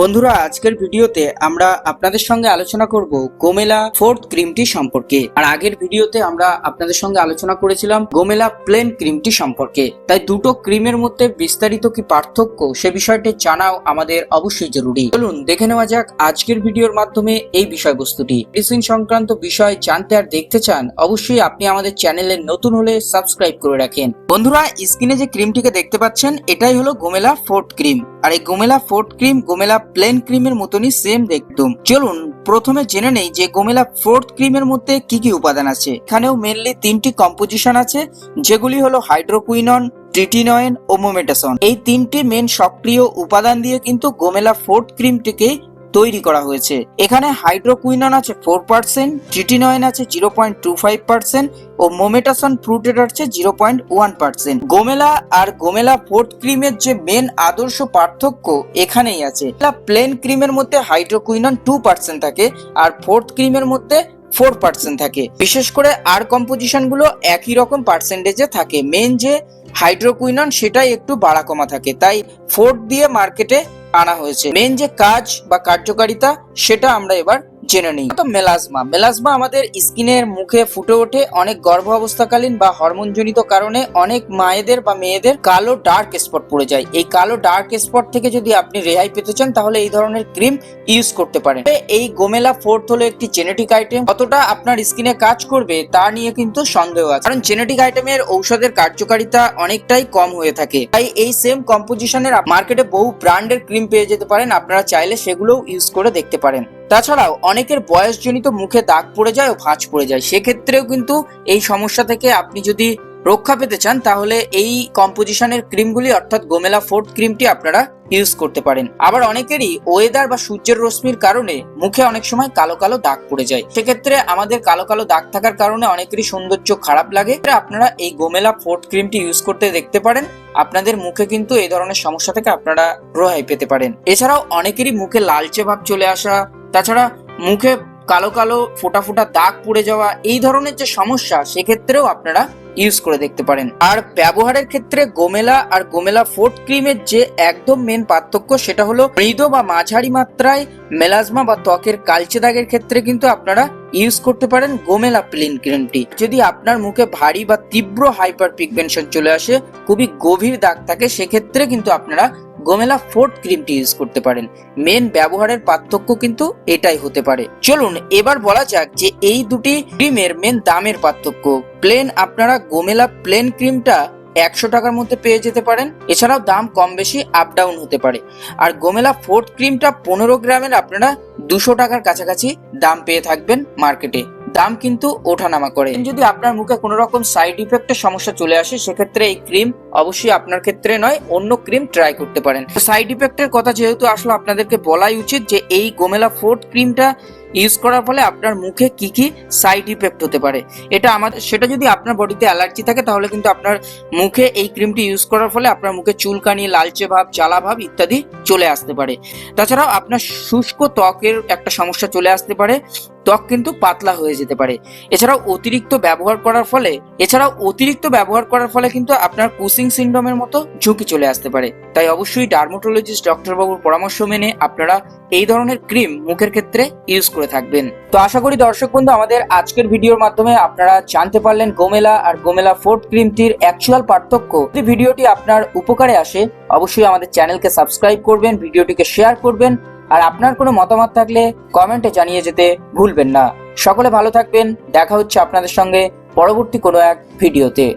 বন্ধুরা, আজকের ভিডিওতে আমরা আপনাদের সঙ্গে আলোচনা করব গোমেলা ফোর্থ ক্রিমটি সম্পর্কে। আর আগের ভিডিওতে আমরা আপনাদের সঙ্গে আলোচনা করেছিলাম গোমেলা প্লেন ক্রিমটি সম্পর্কে। তাই দুটো ক্রিমের মধ্যে বিস্তারিত কি পার্থক্য সে বিষয়টি জানাও আমাদের অবশ্যই জরুরি। চলুন, দেখে নেওয়া যাক আজকের ভিডিওর মাধ্যমে এই বিষয়বস্তুটি। মেডিসিন সংক্রান্ত বিষয় জানতে আর দেখতে চান, অবশ্যই আপনি আমাদের চ্যানেলে নতুন হলে সাবস্ক্রাইব করে রাখেন। বন্ধুরা, স্ক্রিনে যে ক্রিমটিকে দেখতে পাচ্ছেন, এটাই হলো গোমেলা ফোর্থ ক্রিম। আর এই Gomela forte cream, Gomela plain ক্রিমের মতনই সেম দেখতুম। চলুন, প্রথমে জেনে নেই যে গোমেলা ফোর্থ ক্রিমের মধ্যে কি কি উপাদান আছে। এখানেও মেনলি তিনটি কম্পোজিশন আছে, যেগুলি হলো হাইড্রোকুইনন ট্রিটিনয়েন ও মোমেটাসন এই তিনটি মেন সক্রিয় উপাদান দিয়ে কিন্তু গোমেলা ফোর্থ ক্রিমটিকে তৈরি করা হয়েছে। এখানে হাইড্রোকুইনন আছে ফোর পার্সেন্ট ট্রিটিনয়েন আছে zero point two five percent ও মোমেটাসন ফ্রুটেড আছে zero point one percent Gomela আর গোমেলা ফোর্থ ক্রিমের যে মেন আদর্শ পার্থক্য এখানেই আছে। প্লেন ক্রিমের মধ্যে হাইড্রোকুইনন টু পার্সেন্ট থাকে আর ফোর্থ ক্রিমের মধ্যে ফোর পার্সেন্ট থাকে। বিশেষ করে আর কম্পোজিশনগুলো একই রকম পার্সেন্টেজে থাকে। মেন যে হাইড্রোকুইনন সেটাই একটু বাড়া কমা থাকে। তাই ফোর্থ দিয়ে মার্কেটে আনা হয়েছে। মেন যে কাজ বা কার্যকারিতা সেটা আমরা এবার জেনে নিই। তো মেলাজমা। মেলাজমা আমাদের স্কিনের মুখে ফুটে ওঠে, অনেক গর্ভ অবস্থাকালীন বা হরমোনজনিত কারণে অনেক মায়েদের বা মেয়েদের কালো ডার্ক স্পট পড়ে যায়। এই কালো ডার্ক স্পট থেকে যদি আপনি রেহাই পেতে চান, তাহলে এই ধরনের ক্রিম ইউজ করতে পারেন। এই গোমেলা ফোর্থ হলো একটি জেনেটিক আইটেম কতটা আপনার স্কিনে কাজ করবে তা নিয়ে কিন্তু সন্দেহ আছে। কারণ জেনেটিক আইটেমের ঔষধের কার্যকারিতা অনেকটাই কম হয়ে থাকে। তাই এই সেম কম্পোজিশনের মার্কেটে বহু ব্র্যান্ডের ক্রিম পেয়ে যেতে পারেন। আপনারা চাইলে সেগুলোও ইউজ করে দেখতে পারেন। তাছাড়াও অনেকের বয়সজনিত মুখে দাগ পড়ে যায় ও ভাঁজ পড়ে যায়। সেক্ষেত্রেও কিন্তু এই সমস্যা থেকে আপনি যদি রক্ষা পেতে চান, তাহলে এই কম্পোজিশনের ক্রিমগুলি, অর্থাৎ গোমেলা ফোর্থ ক্রিমটি আপনারা ইউজ করতে পারেন। আবার অনেকেরই ওয়েদার বা সূর্যের রশ্মির কারণে মুখে অনেক সময় কালো কালো দাগ পড়ে যায়। সেক্ষেত্রে আমাদের কালো কালো দাগ থাকার কারণে অনেকেরই সৌন্দর্য খারাপ লাগে। আপনারা এই গোমেলা ফোর্থ ক্রিমটি ইউজ করতে দেখতে পারেন। আপনাদের মুখে কিন্তু এই ধরনের সমস্যা থেকে আপনারা রেহাই পেতে পারেন। এছাড়াও অনেকেরই মুখে লালচে ভাব চলে আসা, তাছাড়া মুখে কালো কালো ফোটা ফোটা দাগ পড়ে যাওয়া, এই ধরনের যে সমস্যা, সেক্ষেত্রেও আপনারা ইউজ করে দেখতে পারেন। আর ব্যবহারের ক্ষেত্রে গোমেলা আর গোমেলা ফোর্ট ক্রিমের যে একদম মেন পার্থক্য সেটা হলো মৃদ বা মাঝারি মাত্রায় মেলাজমা বা ত্বকের কালচে দাগের ক্ষেত্রে কিন্তু আপনারা ইউজ করতে পারেন গোমেলা প্লেন ক্রিমটি যদি আপনার মুখে ভারী বা তীব্র হাইপার পিগমেন্টেশন চলে আসে, খুবই গভীর দাগ থাকে, সেক্ষেত্রে কিন্তু আপনারা গোমেলা ফোর্ট ক্রিমটি ইউজ করতে পারেন। মেন ব্যবহারের পার্থক্য কিন্তু এটাই হতে পারে। চলুন, এবার বলা যাক যে এই দুটি ক্রিমের মেন দামের পার্থক্য। প্লেন আপনারা গোমেলা প্লেন ক্রিমটা একশো টাকার মধ্যে পেয়ে যেতে পারেন। এছাড়াও দাম কম বেশি আপ ডাউন হতে পারে। আর গোমেলা ফোর্থ ক্রিমটা পনেরো গ্রামের আপনারা দুশো টাকার কাছাকাছি দাম পেয়ে থাকবেন মার্কেটে দাম কিন্তু ওঠানামা করে। যদি আপনার মুখে কোনো রকম সাইড ইফেক্টের সমস্যা চলে আসে, সেক্ষেত্রে এই ক্রিম অবশ্যই আপনার ক্ষেত্রে নয়, অন্য ক্রিম ট্রাই করতে পারেন। সাইড ইফেক্টের কথা যেহেতু আসলে, আপনাদেরকে বলাই উচিত যে এই গোমেলা ফোর্ট ক্রিমটা ইউজ করার ফলে আপনার মুখে কি কি সাইড ইফেক্ট হতে পারে। এটা আমাদের, সেটা যদি আপনার বডিতে অ্যালার্জি থাকে, তাহলে কিন্তু আপনার মুখে এই ক্রিমটি ইউজ করার ফলে আপনার মুখে চুলকানি, লালচে ভাব, জ্বালা ভাব ইত্যাদি চলে আসতে পারে। তাছাড়াও আপনার শুষ্ক ত্বকের একটা সমস্যা চলে আসতে পারে, ত্বক কিন্তু পাতলা হয়ে যেতে পারে। এছাড়াও অতিরিক্ত ব্যবহার করার ফলে, এছাড়াও অতিরিক্ত ব্যবহার করার ফলে কিন্তু আপনার কুসিং সিন্ড্রোমের মতো ঝুঁকি চলে আসতে পারে। তাই অবশ্যই ডার্মাটোলজিস্ট ডক্টর বাবুর পরামর্শ মেনে আপনারা এই ধরনের ক্রিম মুখের ক্ষেত্রে ইউজ করে থাকবেন। তো আশা করি দর্শক বন্ধু, আমাদের আজকের ভিডিওর মাধ্যমে আপনারা জানতে পারলেন গোমেলা আর গোমেলা ফোর্ট ক্রিমটির অ্যাকচুয়াল পার্থক্য। যদি ভিডিওটি আপনার উপকারে আসে অবশ্যই আমাদের চ্যানেলকে সাবস্ক্রাইব করবেন, ভিডিওটিকে শেয়ার করবেন, আর আপনার কোনো মতামত থাকলে কমেন্টে জানিয়ে যেতে ভুলবেন না। সকলে ভালো থাকবেন, দেখা হচ্ছে আপনাদের সঙ্গে পরবর্তী কোনো এক ভিডিওতে।